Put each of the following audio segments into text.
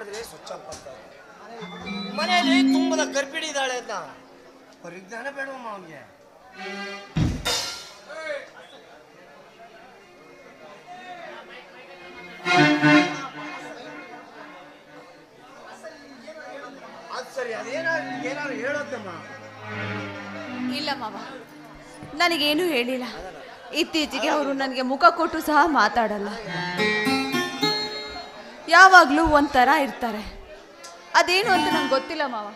ಮಾಡಿದ್ರೆ ಸ್ವಚ್ಛ ಮನೆಯಲ್ಲಿ ತುಂಬದ ಗರ್ಭಿಣಿ ಇದ್ದಾಳೆ ಅಂತ. ಪರಿಜ್ಞಾನ ಬೇಡವಮ್ಮ ಅವನಿಗೆ. ಅದು ಸರಿ ಅದೇನಾದ್ರು ಏನಾದ್ರು ಹೇಳೋದಮ್ಮ. ಇಲ್ಲ ಮಾವ ನನಗೇನು ಹೇಳಿಲ್ಲ. ಇತ್ತೀಚೆಗೆ ಅವರು ನನಗೆ ಮುಖ ಕೊಟ್ಟು ಸಹ ಮಾತಾಡಲ್ಲ. ಯಾವಾಗಲೂ ಒಂಥರ ಇರ್ತಾರೆ. ಅದೇನು ಅಂತ ನಂಗೆ ಗೊತ್ತಿಲ್ಲ ಮಾವ.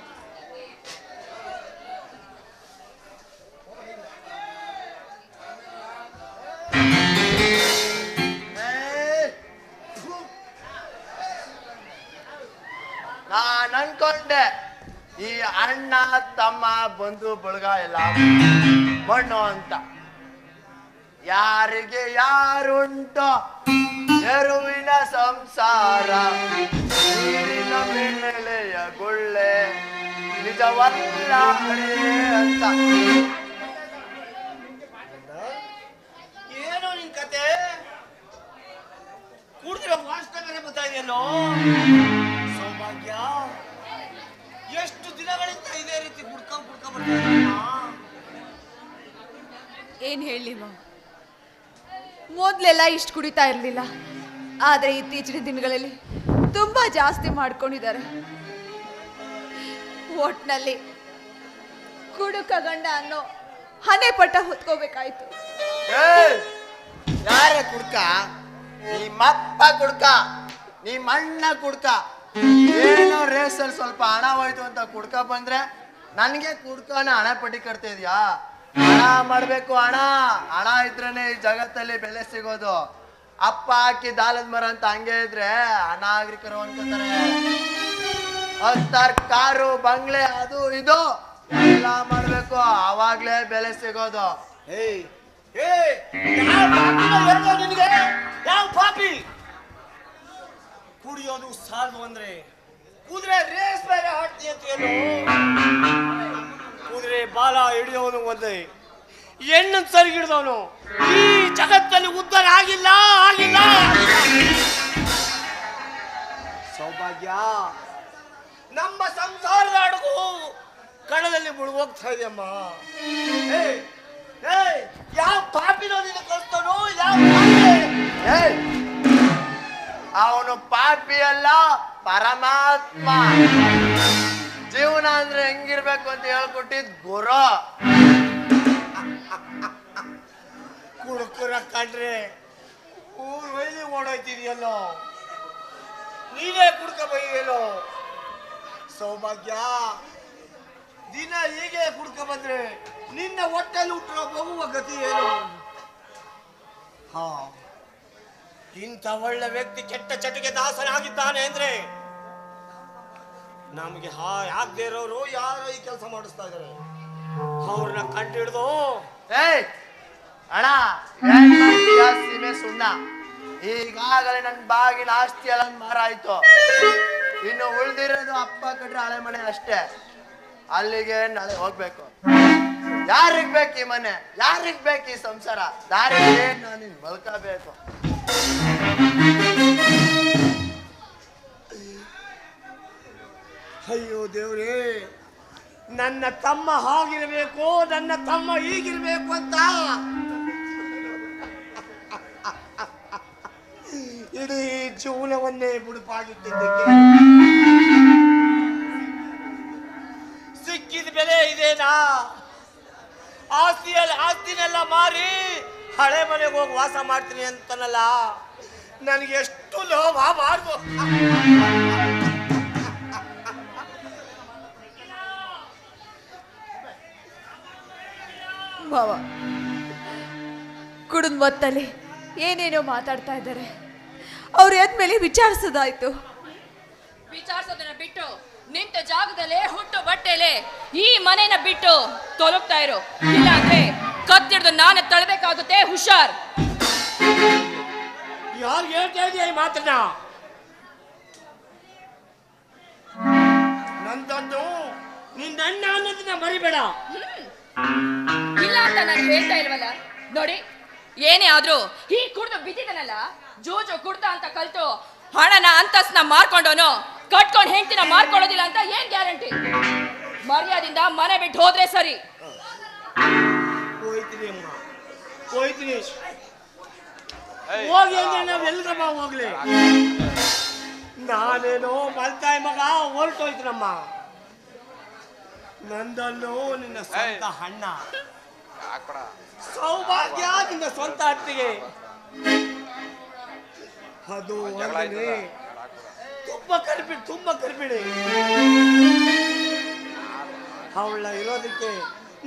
ನಾನು ಅನ್ಕೊಂಡೆ ಈ ಅಣ್ಣ, ತಮ್ಮ, ಬಂಧು, ಬಳಗ ಎಲ್ಲ ಮಣ್ಣು ಅಂತ. ಯಾರಿಗೆ ಯಾರುಂಟೋ ಎರುವಿನ ಸಂಸಾರ ನೀರಿನ ಮೇಲೆಯ ಗುಳ್ಳೆ ನಿಜವಲ್ಲ ಅಂತ. ಏನು ನಿನ್ ಕತೆ? ಕುಡಿದಿರೋ ವಾಸನೆ ಬೇರೆ ಬರ್ತಾ ಇದೆಯಲ್ಲೋ? ಸೌಭಾಗ್ಯ. ಎಷ್ಟು ದಿನಗಳಿಂದ ಇದೇ ರೀತಿ ಕುಡ್ಕೊಂಡ್ ಕುಡ್ಕೊಂಡ್ ಬರ್ತಾ? ಏನು ಹೇಳಿ ಮೊದಲೆಲ್ಲ ಇಷ್ಟು ಕುಡಿತಾ ಇರಲಿಲ್ಲ. ಆದರೆ ಇತ್ತೀಚಿನ ದಿನಗಳಲ್ಲಿ ತುಂಬಾ ಜಾಸ್ತಿ ಮಾಡ್ಕೊಂಡಿದ್ದಾರೆ. ಒಟ್ನಲ್ಲಿ ಕುಡುಕ ಗಂಡ ಅನ್ನೋ ಹಣೆ ಪಟ್ಟ ಹೊತ್ಕೋಬೇಕಾಯ್ತು! ಯಾರೇ ಕುಡ್ಕ? ನಿಮ್ಮಪ್ಪ ಕುಡ್ಕ ನಿಮ್ಮ ಅಣ್ಣ ಕುಡ್ಕ. ಏನೋ ಅಲ್ಲಿ ಸ್ವಲ್ಪ ಹಣ ಹೋಯ್ತು ಅಂತ ಕುಡ್ಕ ಬಂದ್ರೆ ನನಗೆ ಕುಡ್ಕನ ಹಣ ಪಟ್ಟಿ ಕಟ್ತಾ ಇದೆಯಾ? ಹಣ ಮಾಡ್ಬೇಕು ಹಣ. ಹಣ ಇದ್ರೇನೆ ಈ ಜಗತ್ತಲ್ಲಿ ಬೆಲೆ ಸಿಗೋದು. ಅಪ್ಪ ಹಾಕಿ ದಾಲದ ಮರ ಅಂತ ಹಂಗೆ ಇದ್ರೆ ಅನಾಗರಿಕರು ಅನ್ಕೋತಾರೆ. ಹತ್ತಾರು ಕಾರು, ಬಂಗ್ಲೆ, ಅದು ಇದು ಎಲ್ಲ ಮಾಡ್ಬೇಕು. ಅವಾಗ್ಲೇ ಬೆಲೆ ಸಿಗೋದು. ಏಯ್ ಯಾವ ಪಾಪಿ? ಕುಡಿಯೋದು ಸಾಲದು ಅಂದ್ರೆ, ಕುದುರೆ ರೇಸ್ ಬೇರೆ ಹಾಕ್ತಿ ಅಂತ ಏನು ಕುದುರೆ ಬಾಲ ಹಿಡಿಯೋನು ಒಂದೇ ಹೆಣ್ಣು ಸರಿಗಿಡ್ದವನು. ಈ ಜಗತ್ತಲ್ಲಿ ಉದ್ಧಾರ ಆಗಿಲ್ಲ ಆಗಿಲ್ಲ. ಸೌಭಾಗ್ಯ. ನಮ್ಮ ಸಂಸಾರದ ಅಡುಗು ಕಣದಲ್ಲಿ ಮುಳುಗೋಗ್ತಾ ಇದೆಯಮ್ಮ ಯಾವ ಪಾಪಿನೋ ನಿನ್ನ ಕಲ್ತಾನೋ ಯಾವ? ಅವನು ಪಾಪಿ ಅಲ್ಲ, ಪರಮಾತ್ಮ. ಜೀವನ ಅಂದ್ರೆ ಹೆಂಗಿರ್ಬೇಕು ಅಂತ ಹೇಳ್ಕೊಟ್ಟಿದ್ ಗುರು. ಕುಡುಕರ ಕಂಡ್ರೆ ಊರ್ ವೈಲಿ ಓಡೋಯ್ತಿದ್ಯಲ್ಲೋ? ನೀನೇ ಕುಡ್ಕ ಬೈಯಲ್ಲೋ ಸೌಭಾಗ್ಯ, ದಿನ ಹೀಗೆ ಕುಡ್ಕ ಬಂದ್ರೆ ನಿನ್ನ ಹೊಟ್ಟೆಲಿ ಹುಟ್ಟಿರೋ ಮಗುವ ಗತಿ ಏನು? ಹಾ, ಇಂಥ ಒಳ್ಳೆ ವ್ಯಕ್ತಿ ಕೆಟ್ಟ ಚಟಿಗೆ ದಾಸನಾಗಿದ್ದಾನೆ ಅಂದ್ರೆ ನಮ್ಗೆ ಹಾ ಯಾಕದೇ ಇರೋರು ಯಾರೋ ಈ ಕೆಲಸ ಮಾಡಿಸ್ತಾ ಇದಾರೆ. ಅವ್ರನ್ನ ಕಂಡು ಹಿಡ್ದು ಏಯ್! ಮಾಡ್ತೀಯ ಸೀಮೆ ಸುಣ್ಣ? ಈಗಾಗಲೇ ನನ್ ಬಾಗಿನ ಆಸ್ತಿ ಎಲ್ಲ ಮಾರ ಆಯ್ತು. ಇನ್ನು ಉಳ್ದಿರೋದು ಅಪ್ಪ ಕಟ್ರೆ ಹಳೆ ಮನೆ ಅಷ್ಟೇ. ಅಲ್ಲಿಗೆ ನಾಳೆ ಹೋಗ್ಬೇಕು. ಯಾರಿಗ್ ಬೇಕು ಈ ಮನೆ? ಯಾರಿಗ್ ಬೇಕು ಈ ಸಂಸಾರ? ದಾರಿ ನಾನು ಮಲ್ಕೋಬೇಕು. ಅಯ್ಯೋ ದೇವ್ರೇ, ನನ್ನ ತಮ್ಮ ಹಾಗಿರ್ಬೇಕು, ನನ್ನ ತಮ್ಮ ಹೀಗಿರ್ಬೇಕು ಅಂತ ಇಡೀ ಜೀವನವನ್ನೇ ಬುಡುಪಾಗಿಟ್ಟಿದ್ದಕ್ಕೆ ಸಿಕ್ಕಿದ ಬೆಲೆ ಇದೇನಾ? ಆಸ್ತಿಯಲ್ಲಿ ಆಸ್ತಿನೆಲ್ಲ ಮಾರಿ ಹಳೆ ಮನೆಗೆ ಹೋಗಿ ವಾಸ ಮಾಡ್ತೀನಿ ಅಂತನಲ್ಲ. ನನಗೆ ಎಷ್ಟು ಲೋಭ ಮಾಡ್ದು ಕುಡಿದ ಮೊತ್ತಲ್ಲಿ ಏನೇನೋ ಮಾತಾಡ್ತಾ ಇದ್ದಾರೆ. ಅವ್ರು ಎದ್ಮೇಲೆ ವಿಚಾರಿಸೋದಾಯ್ತು. ವಿಚಾರಿಸೋದನ್ನ ಬಿಟ್ಟು ನಿಂತ ಜಾಗದಲ್ಲೇ ಹುಟ್ಟು ಬಟ್ಟೆಲೆ ಈ ಮನೆನ ಬಿಟ್ಟು ತೊಲಗ್ತಾ ಇರು. ಇಲ್ಲಾಂದ್ರೆ ಕತ್ತಿಡ್ದು ನಾನು ತಳ್ಬೇಕಾಗುತ್ತೆ ಹುಷಾರ್. ಯಾರು ಹೇಳ್ತಾ ಇದೆಯಾ ಈ ಮಾತನ್ನ? ನಂತಂದು ನಿನ್ನ ಅಣ್ಣ ಅನ್ನೋದನ್ನ ಮರಿಬೇಡ. ಇಲ್ಲ ಅಂತ ನಾನು ಹೇಳ್ತಾ ಇಲ್ವಲ್ಲ? ನೋಡಿ ಏನೇ ಆದ್ರೂ ಈ ಕುಡ್ದು ಬಿದ್ದಿದ್ದಾನಲ್ಲ ಜೋಜೋ ಕುಡ್ತಾ ಅಂತ ಕಲ್ತು ಹಣನ ಅಂತಸ್ನ ಮಾರ್ಕೊಂಡೋನು ಕಟ್ಕೊಂಡು ಹೆಂಡತಿನ ಮಾರ್ಕೊಳ್ಳೋದಿಲ್ಲ ಅಂತ ಏನ್ ಗ್ಯಾರಂಟಿ? ಮರ್ಯಾದಿಂದ ಮನೆ ಬಿಟ್ಟು ಹೋದ್ರೆ ಸರಿ. ಹೋಯ್ತೀನಿ ಅಮ್ಮ. ಹೋಯ್ತೀನಿ. ಹೋಗಿ ಅಂದ್ರೆ ನಾವ್ ಎಲ್ಗಮ್ಮ ಹೋಗ್ಲಿ. ನಾನೇನೋ ಮಲ್ತಾಯಿ ಮಗ ಹೊರಟೋಯ್ತನಮ್ಮ. ನಂದಲ್ಲೋ ನಿನ್ನ ಸ್ವಂತ ಹಣ್ಣ ಸೌಭಾಗ್ಯ ನಿನ್ನ ಸ್ವಂತ ಅತ್ತಿಗೆ. ಅದು ತುಂಬಾ ಕರಿಬಿಡಿ ತುಂಬಾ ಕರಿಬಿಡಿ. ಅವಳ ಇರೋದಕ್ಕೆ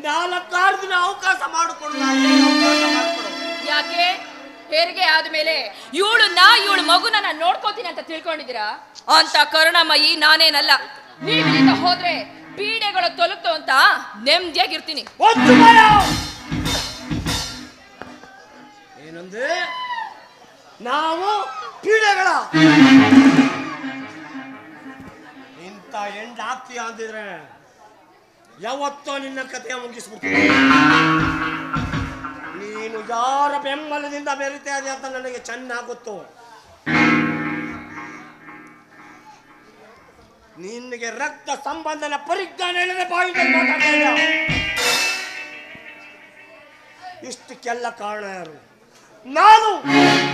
ನಾಲ್ಕಾರು ದಿನ ಅವಕಾಶ ಮಾಡಿಕೊಡು ಯಾಕೆ? ಹೆರಿಗೆ ಆದ್ಮೇಲೆ ಇವಳನ್ನ ಇವಳು ಮಗುನ ನಾನು ನೋಡ್ಕೋತೀನಿ ಅಂತ ತಿಳ್ಕೊಂಡಿದ್ದೀರಾ? ಅಂತ ಕರುಣಾಮಯಿ ನಾನೇನಲ್ಲ. ನೀವಿಲ್ಲಿಂದ ಹೋದ್ರೆ ಪೀಡೆಗಳು ತೊಲಗ್ತು ಅಂತ ನೆಮ್ಮದಿಯಾಗಿರ್ತೀನಿ. ಏನಂದ್ರೆ ನಾವು ಪೀಡೆಗಳ. ಇಂಥ ಎಂಡ್ ಆಗ್ತೀಯ ಅಂದಿದ್ರೆ ಯಾವತ್ತೋ ನಿನ್ನ ಕಥೆಯ ಮುಗಿಸ್ಬಿಡ್ತೀನಿ. ನೀನು ಯಾರ ಬೆಂಬಲದಿಂದ ಬೆರಿತಾ ಇದೆ ಅಂತ ನನಗೆ ಚೆನ್ನಾಗಿ ಗೊತ್ತು ನಿನಗೆ ರಕ್ತ ಸಂಬಂಧನ ಪರಿಜ್ಞಾನ ಹೇಳಿದ್ರೆ ಇಲ್ಲ. ಇಷ್ಟಕ್ಕೆಲ್ಲ ಕಾರಣ ಯಾರು? ನಾನು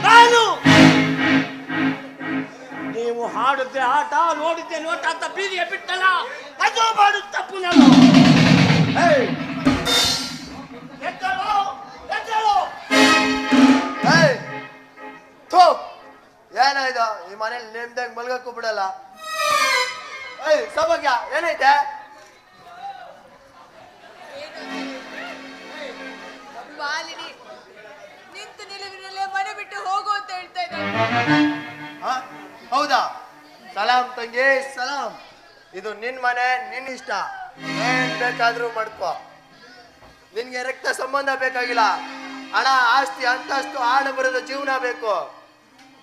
ನಾನು. ನೀವು ಹಾಡುತ್ತೆ ಆಟ ನೋಡಿದ್ದೆ ನೋಟ ಅಂತ ಬೀದಿಗೆ ಬಿಟ್ಟಲ್ಲ. ಅದು ಮಾಡು ತಪ್ಪು ನಾನು. ಏನಾಯ್ತು ಈ ಮನೇಲಿ ನೇಮ್ದಾಗ ಮಲ್ಗಕ್ಕೂ ಬಿಡಲ್ಲ. ಏಯ್ ಸಮಗ್ಯ ಏನೈತೆ ಹೌದಾ? ಸಲಾಂ ತಂಗಿ, ಸಲಾಂ. ಇದು ನಿನ್ ಮನೆ, ನಿನ್ ಇಷ್ಟ. ಏನ್ ಬೇಕಾದ್ರೂ ಮಾಡ್ಕೋ. ನಿನ್ಗೆ ರಕ್ತ ಸಂಬಂಧ ಬೇಕಾಗಿಲ್ಲ. ಹಣ, ಆಸ್ತಿ, ಅಂತಸ್ತು ಆಡಂಬರದ ಜೀವನ ಬೇಕು.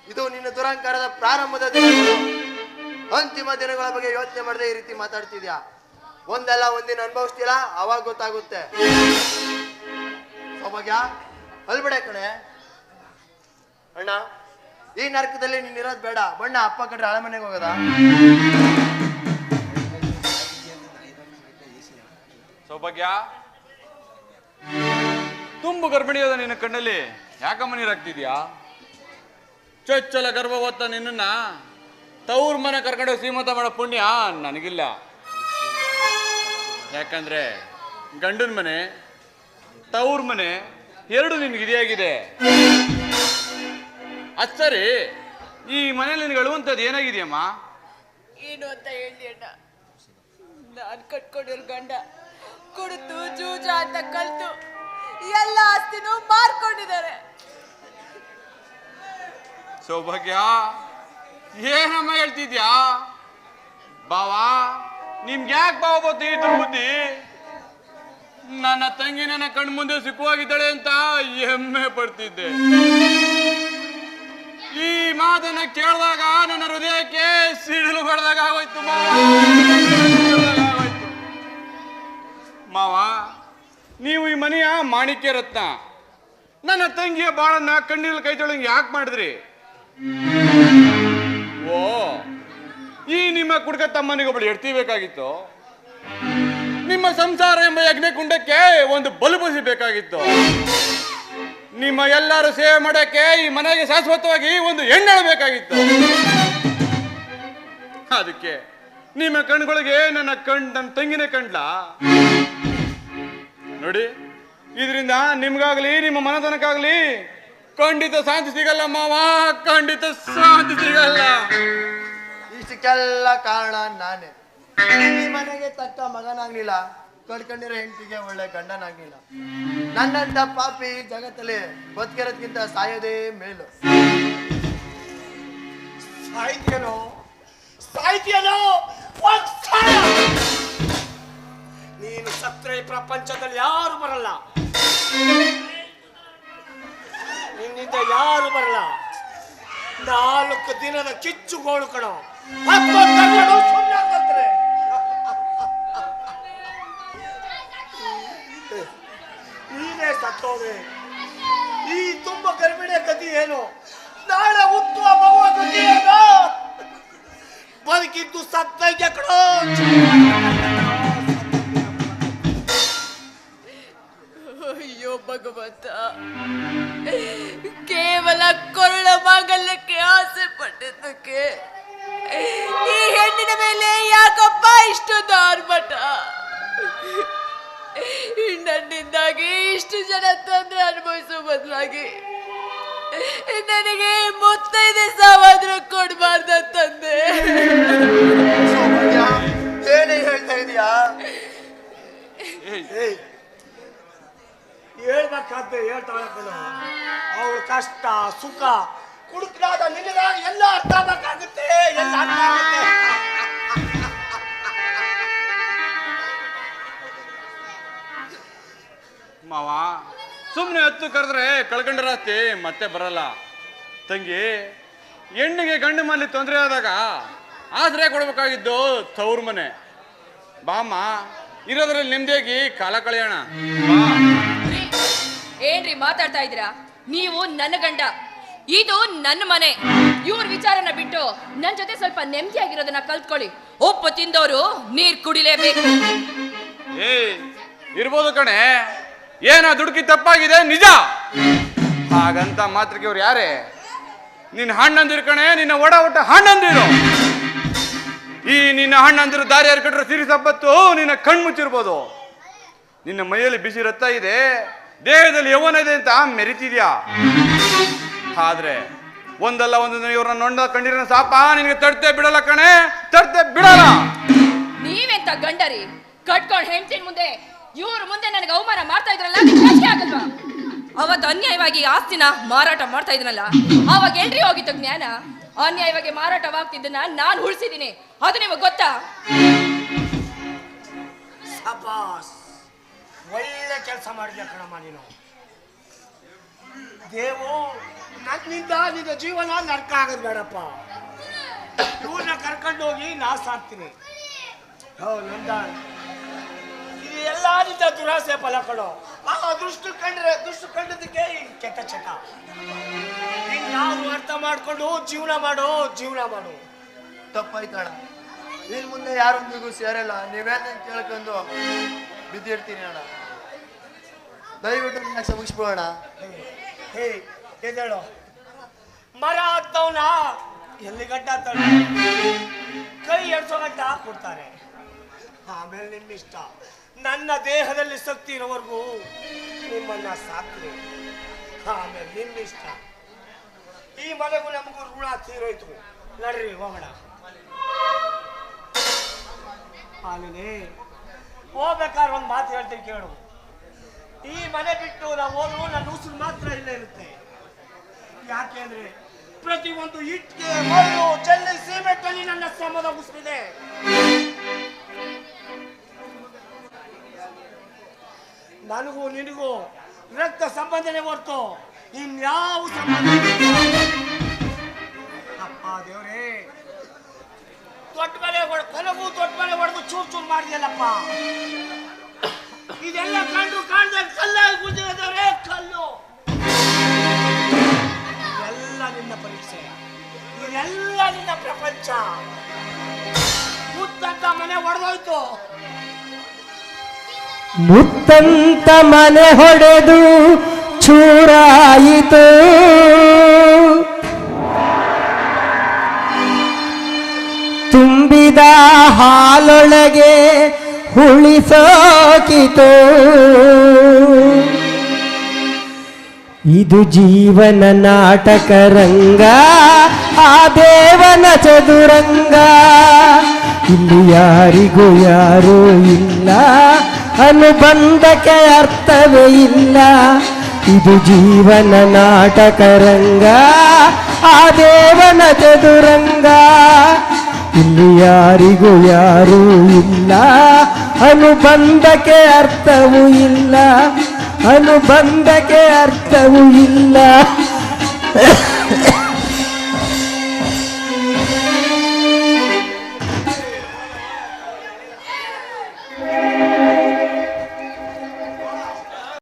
ಇದು ನಿನ್ನ ದುರಂಕಾರದ ಪ್ರಾರಂಭದ ದಿನಗಳು. ಅಂತಿಮ ದಿನಗಳ ಬಗ್ಗೆ ಯೋಚನೆ ಮಾಡದೆ ಈ ರೀತಿ ಮಾತಾಡ್ತಿದ್ಯಾ? ಒಂದಲ್ಲ ಒಂದಿನ ಅನುಭವಿಸ್ತೀರಾ ಅವಾಗ ಗೊತ್ತಾಗುತ್ತೆ. ಸೌಭಾಗ್ಯ? ಅಲ್ಬಿಡೆ ಕಣೆ. ಅಣ್ಣ. ಈ ನರಕದಲ್ಲಿ ನೀನ್ ಇರೋದ್ ಬೇಡ. ಬಣ್ಣ, ಅಪ್ಪ ಕಂಡ್ರೆ ಹಳೆ ಮನೆಗೆ ಹೋಗದ? ಸೌಭಾಗ್ಯ. ತುಂಬು ಗರ್ಭಿಣಿಯಾದ ನಿನ್ನ ಕಣ್ಣಲ್ಲಿ ಯಾಕಮ್ಮ ನೀರಾಗ್ತಿದ್ಯಾ ಚೊಚ್ಚಲ ಗರ್ಭ ಓದ್ತ ನಿನ್ನನ್ನ ತವ್ರ ಮನೆ ಕರ್ಕೊಂಡು ಶ್ರೀಮಂತ ಮಾಡೋ ಪುಣ್ಯ ನನಗಿಲ್ಲ. ಯಾಕಂದ್ರೆ ಗಂಡನ ಮನೆ, ತವ್ರ ಮನೆ ಎರಡು ನಿನ್ಗೆ ಇದಾಗಿದೆ ಅದ್ ಸರಿ. ಈ ಮನೇಲಿ ನಿನಗೆ ಅಳುವಂಥದ್ದು ಏನಾಗಿದೆಯಮ್ಮ? ಏನು ಅಂತ ಹೇಳಿ ಅಣ್ಣ. ನಾನು ಕಟ್ಕೊಂಡಿರೋ ಗಂಡ ಕುಡಿತು ಜೂಜ ಅಂತ ಕಲ್ತು ಎಲ್ಲ ಆಸ್ತಿನೂ ಮಾರ್ಕೊಂಡಿದ್ದಾರೆ. ಸೌಭಾಗ್ಯ ಏನಮ್ಮ ಹೇಳ್ತಿದ್ಯಾ? ಬಾವಾ ನಿಮ್ಗೆ ಯಾಕೆ ಬಾವ ಬತ್ತು ಈ ದುರ್ಬುದ್ಧಿ ನನ್ನ ತಂಗಿ ನನ್ನ ಕಣ್ಮುಂದೆ ಸಿಕ್ಕುವಾಗಿದ್ದಾಳೆ ಅಂತ ಹೆಮ್ಮೆ ಪಡ್ತಿದ್ದೆ. ಈ ಮಾತನ್ನ ಕೇಳಿದಾಗ ನನ್ನ ಹೃದಯಕ್ಕೆ ಸಿಡಿಲು ಹೊಡೆದಾಗ ಆಗೋಯ್ತು, ಮಾವ. ನೀವು ಈ ಮನೆಯ ಮಾಣಿಕ್ಯ ರತ್ನ. ನನ್ನ ತಂಗಿಯ ಬಾಳನ್ನ ಕಣ್ಣೀರಲ್ಲಿ ಕೈ ತೊಳಂಗೆ ಯಾಕೆ ಮಾಡಿದ್ರಿ? ಓ, ಈ ನಿಮ್ಮ ಕುಡ್ಕ ತಮ್ಮನಿಗೊಬ್ಬಳು ಎಡ್ತಿ ಬೇಕಾಗಿತ್ತು. ನಿಮ್ಮ ಸಂಸಾರ ಎಂಬ ಯಜ್ಞಕುಂಡಕ್ಕೆ ಒಂದು ಬಲುಬಸಿ ಬೇಕಾಗಿತ್ತು. ನಿಮ್ಮ ಎಲ್ಲರೂ ಸೇವೆ ಮಾಡಕ್ಕೆ ಈ ಮನೆಗೆ ಶಾಶ್ವತವಾಗಿ ಒಂದು ಹೆಣ್ಣು ಬೇಕಾಗಿತ್ತು. ಅದಕ್ಕೆ ನಿಮ್ಮ ಕಣ್ಗಳಿಗೆ ನನ್ನ ಕಣ್, ನನ್ನ ತಂಗಿನ ಕಂಡ್ಲ. ನೋಡಿ, ಇದರಿಂದ ನಿಮ್ಗಾಗ್ಲಿ, ನಿಮ್ಮ ಮನತನಕ್ಕಾಗ್ಲಿ ಖಂಡಿತ ಶಾಂತಿ ಸಿಗಲ್ಲ ಮಾವ, ಖಂಡಿತ ಶಾಂತಿ ಸಿಗಲ್ಲ. ಇಷ್ಟಕ್ಕೆಲ್ಲ ಕಾರಣ ನಾನೇ. ಮನೆಗೆ ತಕ್ಕ ಮಗನಾಗ್ಲಿಲ್ಲ. ಕಳ್ಕೊಂಡಿರೋ ಹೆಂಡತಿಗೆ ಒಳ್ಳೆ ಗಂಡನಾಗಿಲ್ಲ. ನನ್ನಂತ ಪಾಪಿ ಜಗತ್ತಲ್ಲಿ ಬದುಕಿರೋದ್ಕಿಂತ ಸಾಯೋದೇ ಮೇಲು. ಸಾಹಿತ್ಯನೋ? ಒಂದ್ ನೀನು ಸತ್ರೆ ಪ್ರಪಂಚದಲ್ಲಿ ಯಾರು ಬರಲ್ಲ. ನಿನ್ನಿಂದ ಯಾರು ಬರಲ್ಲ. ನಾಲ್ಕು ದಿನದ ಕಿಚ್ಚು ಗೋಳು ಕಣೋ ಸತ್ತೋದೆ. ಈ ತುಂಬ ಗರ್ಭಿಣಿಯ ಗತಿ ಏನು? ನಾಳೆ ಹುಟ್ಟುವ ಮಗುವ ಗತಿ ಏನು? ಸತ್ತೈತೆ ಕಣೋ. ಅಯ್ಯೋ ಭಗವಂತ, ಕೇವಲ ಕೊರಳ ಮಾಂಗಲ್ಯಕ್ಕೆ ಆಸೆ ಪಟ್ಟಿದ್ದಕ್ಕೆ ಈ ಹೆಣ್ಣಿನ ಮೇಲೆ ಯಾಕಪ್ಪ ಇಷ್ಟು ದಾರ್ಭಟ ನನ್ನಿಂದಾಗಿ ಜನ ತೊಂದರೆ ಅನುಭವಿಸೋ ಬದಲಾಗಿ ನನಗೆ ಮುತ್ತೈದೆ ಸಾವಾದ್ರೂ ಕೊಡಬಾರ್ದ ತಂದೆ ಏನೇ ಹೇಳ್ತಾ ಇದೀಯಾ? ಹೇಳ್ಬೇಕಾದ್ರೆ ಹೇಳ್ತಾಳೆ ಅವ್ರ ಕಷ್ಟ ಸುಖ ಕುಡುಕಾದ ನಿನ್ನದಾಗ ಎಲ್ಲ ಅರ್ಥ ಆಗ್ಬೇಕಾಗುತ್ತೆ ಎಲ್ಲ ಅರ್ಥ ಆಗುತ್ತೆ ಮಾವ. ಸುಮ್ಮನೆ ಹತ್ತು ಕರೆದ್ರೆ ಕಳ್ಕೊಂಡ್ರಾಸ್ತಿ ಮತ್ತೆ ಬರಲ್ಲ. ತಂಗಿ ಹೆಣ್ಣಿಗೆ ಗಂಡು ಮನೆ ತೊಂದರೆ ಆದಾಗ ಆಸರೆ ಕೊಡ್ಬೇಕಾಗಿದ್ದು ತವ್ರ ಮನೆ. ಬಾಮ್ಮ ಇರೋದ್ರಲ್ಲಿ ನೆಮ್ಮದಿಯಾಗಿ ಕಾಲ ಕಳೆಯೋಣ. ಏನ್ರಿ ಮಾತಾಡ್ತಾ ಇದ್ದೀರಾ? ನೀವು ನನ್ನ ಗಂಡ. ಇದು ನನ್ನ ಮನೆ. ಇವ್ರ ವಿಚಾರನ ಬಿಟ್ಟು ನನ್ನ ಜೊತೆ ಸ್ವಲ್ಪ ನೆಮ್ಮದಿಯಾಗಿರೋದನ್ನ ಕಲ್ತ್ಕೊಳ್ಳಿ. ಉಪ್ಪು ತಿಂದವರು ನೀರ್ ಕುಡಿಲೇಬೇಕು. ಏ ಇರ್ಬೋದು ಕಣೆ. ಏನೋ ದುಡುಕಿ ತಪ್ಪಾಗಿದೆ? ನಿಜ. ಹಾಗಂತ ಮಾತ್ರಕ್ಕೆ ಇವ್ರು ಯಾರೇ? ನಿನ್ನ ಹಣ್ಣಂದಿರು ಕಣೆ, ನಿನ್ನ ಒಡ ಒಟ್ಟ ಹಣ್ಣಂದಿರು. ಈ ನಿನ್ನ ಹಣ್ಣಂದಿರು ದಾರಿ ಹರ್ಕಟ್ರೆ ಸಿರಿ ಸಪ್ಪತ್ತು ನಿನ್ನ ಕಣ್ಣು ಮುಚ್ಚಿರ್ಬೋದು. ನಿನ್ನ ಮೈಯಲ್ಲಿ ಬಿಸಿ ರತ್ತ ಇದೆ, ದೇಹದಲ್ಲಿ ಯವನ ಇದೆ ಅಂತ ಮೆರಿತಿದ್ಯಾ? ಆದ್ರೆ ಒಂದಲ್ಲ ಒಂದು ಇವ್ರನ್ನ ನೊಂಡ ಕಂಡಿರೋ ಸಾಪ, ನಿನಗೆ ತಡ್ತೆ ಬಿಡಲ್ಲ ಕಣೆ, ತಡ್ತೆ ಬಿಡಲ್ಲ. ನೀವೆಂತ ಗಂಡರಿ? ಕಟ್ಕೊಂಡ್ ಹೆಂಡತಿ ಮುಂದೆ ಇವ್ರ ಮುಂದೆ ನನಗೆ ಅವಮಾನ ಮಾಡ್ತಾ ಇದ್ರಲ್ಲ ಅವತ್ತು ಅನ್ಯಾಯವಾಗಿ ಆಸ್ತಿನ ಮಾರಾಟ ಮಾಡ್ತಾ ಇದ್ರಲ್ಲ ಅವಾಗ ಎಲ್ರಿ ಹೋಗಿತ್ತು ಜ್ಞಾನ. ಅನ್ಯಾಯವಾಗಿ ಮಾರಾಟವಾಗ್ತಿದ್ದನ್ನ ನಾನು ಉಳಿಸಿದ್ದೀನಿ. ಅದು ನಿಮಗೆ ಗೊತ್ತಾ? ಸಬಾಸ್, ಒಳ್ಳೆ ಕೆಲಸ ಮಾಡಿದ್ಯಾ ಕಣಮ್ಮ ನೀನು. ದೇವು, ನನ್ನಿಂದ ನಿನ್ನ ಜೀವನ ನರ್ಕ ಆಗದ್ ಬೇಡಪ್ಪ. ಇವ್ರನ್ನ ಕರ್ಕೊಂಡು ಹೋಗಿ ನಾ ಸಾಕ್ತೀನಿ ಹೌದು ನಂದ ಎಲ್ಲ ರೀತಿಯ ದುರಾಸೆ ಫಲ ಕೊಡು. ಆ ದುಷ್ಟು ಕಂಡ್ರೆ ದುಷ್ಟು ಕಂಡದಕ್ಕೆ ಈ ಕೆಟ್ಟ ಚಟ. ಇನ್ಯಾರು ಅರ್ಥ ಮಾಡ್ಕೊಂಡು ಜೀವನ ಮಾಡು ಜೀವನ ಮಾಡು. ತಪ್ಪಾಯ್ತಾಳ ಇನ್ ಮುಂದೆ ಯಾರೊಂದಿಗೂ ಸೇರಲ್ಲ. ನೀವೇನ ಕೇಳ್ಕೊಂಡು ಬಿದ್ದಿರ್ತೀನಿ ಅಣ್ಣ. ದಯವಿಟ್ಟು ನನ್ನ ಮುಗಿಸ್ಬಿಡೋಣ. ಹೇ ಎದ್ದೇಳು ಮರ ಹತ್ತವನ ಎಲ್ಲಿ ಗಡ್ಡ ಕೈ ಎಡ್ಸೋ ಗಡ್ಡ ಕೊಡ್ತಾರೆ ಆಮೇಲೆ ನಿಮ್ಮ ಇಷ್ಟ ನನ್ನ ದೇಹದಲ್ಲಿ ಶಕ್ತಿ ಇರೋವರೆಗೂ ನಿಮ್ಮನ್ನ ಸಾಕ್ರಿ. ಆಮೇಲೆ ನಿಮ್ಮ ಇಷ್ಟ ಈ ಮನೆಗೂ ನಮಗೂ ಋಣ ತೀರೋಯ್ತು. ನಡ್ರಿ, ಹೋಗೋಣ. ಆಮೇಲೆ ಹೋಗ್ಬೇಕಾದ್ರೆ ಒಂದು ಮಾತು ಹೇಳ್ತೀನಿ ಕೇಳು. ಈ ಮನೆ ಬಿಟ್ಟು ನಾವು ಹೋದ್ರು ನನ್ನ ಉಸಿರು ಮಾತ್ರ ಇಲ್ಲೇ ಇರುತ್ತೆ. ಯಾಕೆಂದ್ರೆ ಪ್ರತಿಯೊಂದು ಇಟ್ಟಿಗೆ ಚೆಲ್ಲಿ ಜಲ್ಲಿ ಸಿಮೆಂಟಲ್ಲಿ ನನ್ನ ಶ್ರಮದ ಉಸಿರಿದೆ. ನನಗೂ ನಿನಗೂ ರಕ್ತ ಸಂಬಂಧನೆ ಹೊರ್ತು, ಇನ್ಯಾವ ಸಂಬಂಧ ಅಪ್ಪ ದೇವ್ರೇ ದೊಡ್ಡ ಮನೆ ಕೊನೆಗೂ ದೊಡ್ಡ ಮನೆ ಹೊಡೆದು ಚೂರ್ ಚೂರ್ ಮಾಡಿದ್ಯಲ್ಲಪ್ಪ. ಇದೆಲ್ಲ ಕಂಡು ಕಾಣ್ದಾಗ ಕಲ್ಲಾಗಿ ಗುಂಜಿರೋದವ್ರೆ ಕಲ್ಲು. ಇದೆಲ್ಲ ನಿನ್ನ ಪರೀಕ್ಷೆ. ಇದೆಲ್ಲ ನಿನ್ನ ಪ್ರಪಂಚ. ಮುತ್ತಂತ ಮನೆ ಒಡೆದೋಯ್ತು. ಮುತ್ತಂತ ಮನೆ ಹೊಡೆದು ಚೂರಾಯಿತು. ತುಂಬಿದ ಹಾಲೊಳಗೆ ಹುಳಿಸೋಕಿತು ಇದು ಜೀವನ ನಾಟಕ ರಂಗ, ಆ ದೇವನ ಚದುರಂಗ. ಇಲ್ಲಿ ಯಾರಿಗೂ ಯಾರೂ ಇಲ್ಲ ಅನುಬಂಧಕ್ಕೆ ಅರ್ಥವೇ ಇಲ್ಲ. ಇದು ಜೀವನ ನಾಟಕ ರಂಗ, ಆ ದೇವನ ಚದುರಂಗ. ಇಲ್ಲಿ ಯಾರಿಗೂ ಯಾರೂ ಇಲ್ಲ. ಅನುಬಂಧಕ್ಕೆ ಅರ್ಥವೂ ಇಲ್ಲ. ಅನುಬಂಧಕ್ಕೆ ಅರ್ಥವೂ ಇಲ್ಲ.